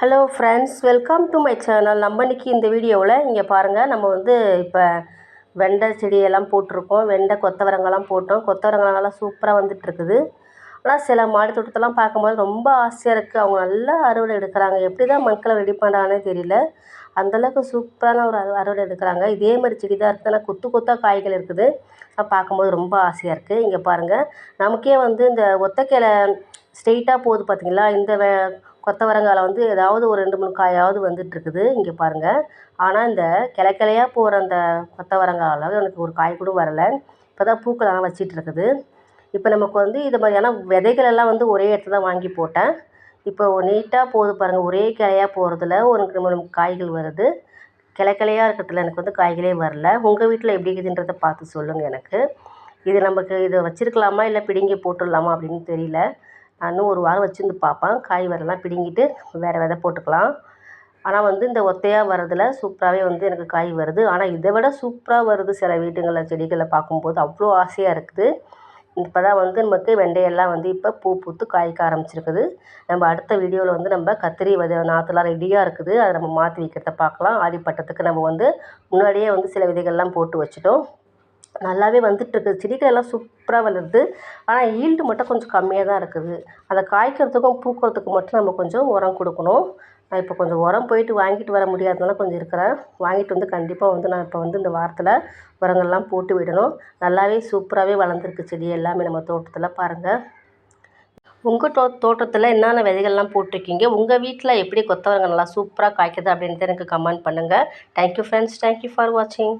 Hello friends welcome to my channel நம்ம இன்றைக்கி இந்த வீடியோவில் இங்கே பாருங்கள் நம்ம வந்து இப்போ வெண்டை செடியெல்லாம் போட்டிருக்கோம். வெண்டை கொத்தவரங்கெல்லாம் போட்டோம். கொத்தவரங்கெல்லாம் நல்லா சூப்பராக வந்துட்டுருக்குது. ஆனால் சில மாடி தோட்டத்தெல்லாம் பார்க்கும்போது ரொம்ப ஆசையாக இருக்குது அவங்க நல்லா அறுவடை எடுக்கிறாங்க. எப்படி தான் மக்களை ரெடி பண்ணுறாங்கன்னே தெரியல. அந்தளவுக்கு சூப்பரான ஒரு அறு அறுவடை எடுக்கிறாங்க. இதே மாதிரி செடி தான் இருக்குது ஆனால் கொத்து கொத்தாக காய்கள் இருக்குது. பார்க்கும்போது ரொம்ப ஆசையாக இருக்குது இங்கே பாருங்கள் நமக்கே வந்து இந்த ஒத்தைக்கிளை ஸ்ட்ரெயிட்டாக போகுது பார்த்தீங்களா இந்த வே கொத்தவரங்காயில் வந்து ஏதாவது ஒரு ரெண்டு மூணு காயாவது வந்துட்டுருக்குது. இங்கே பாருங்கள் ஆனால் இந்த கிளை கிளையா போகிற அந்த கொத்தவரங்காயில் எனக்கு ஒரு காய் கூட வரலை. இப்போ தான் பூக்களெல்லாம் வச்சிட்ருக்குது இப்போ நமக்கு வந்து இது மாதிரியான விதைகளெல்லாம் வந்து ஒரே இடத்துல தான் வாங்கி போட்டேன். இப்போ நீட்டாக போகுது பாருங்கள் ஒரே கிளையா போகிறதுல ஒரு ரெண்டு மூணு காய்கள் வருது. கிளை கிளையாக இருக்கிறதுல எனக்கு வந்து காய்களே வரல. உங்கள் வீட்டில் எப்படி இருக்குதுன்றதை பார்த்து சொல்லுங்கள் எனக்கு. இது நமக்கு இதை வச்சுருக்கலாமா? இல்லை பிடுங்கி போட்டுடலாமா? அப்படின்னு தெரியல. இன்னும் ஒரு வாரம் வச்சுருந்து பார்ப்பேன். காய் வரலாம் பிடுங்கிட்டு வேறு விதை போட்டுக்கலாம். ஆனால் வந்து இந்த ஒத்தையாக வரதில் சூப்பராகவே வந்து எனக்கு காய் வருது. ஆனால் இதை விட சூப்பராக வருது சில வீட்டுங்களில் செடிகளை பார்க்கும்போது. அவ்வளோ ஆசையாக இருக்குது. இப்போ தான் வந்து நமக்கு வெண்டையெல்லாம் வந்து இப்போ பூ பூத்து காய்க்க ஆரம்பிச்சிருக்குது. நம்ம அடுத்த வீடியோவில் வந்து நம்ம கத்திரி விதை நாற்றுலாம் ரெடியாக இருக்குது. அதை நம்ம மாற்றி வைக்கிறத பார்க்கலாம். ஆடிப்பட்டத்துக்கு நம்ம வந்து முன்னாடியே வந்து சில விதைகள்லாம் போட்டு வச்சுட்டோம். நல்லாவே வந்துட்டுருக்கு. செடிகள் எல்லாம் சூப்பராக வளருது. ஆனால் ஈல்டு மட்டும் கொஞ்சம் கம்மியாக தான் இருக்குது. அதை காய்க்கிறதுக்கும் பூக்கிறதுக்கும் மட்டும் நம்ம கொஞ்சம் உரம் கொடுக்கணும். நான் இப்போ கொஞ்சம் உரம் போயிட்டு வாங்கிட்டு வர முடியாதனால கொஞ்சம் இருக்கிறேன். வாங்கிட்டு வந்து கண்டிப்பாக வந்து நான் இப்போ வந்து இந்த வாரத்தில் உரங்கள்லாம் போட்டு விடணும். நல்லாவே சூப்பராகவே வளர்ந்துருக்கு செடி எல்லாமே நம்ம தோட்டத்தில் பாருங்கள் உங்கள் தோ தோட்டத்தில் என்னென்ன விதைகள்லாம் போட்டிருக்கீங்க? உங்கள் வீட்டில் எப்படி கொத்தவரங்க நல்லா சூப்பராக காய்க்குது அப்படின்றத எனக்கு கமெண்ட் பண்ணுங்கள் தேங்க்யூ ஃப்ரெண்ட்ஸ் தேங்க்யூ ஃபார் வாட்சிங்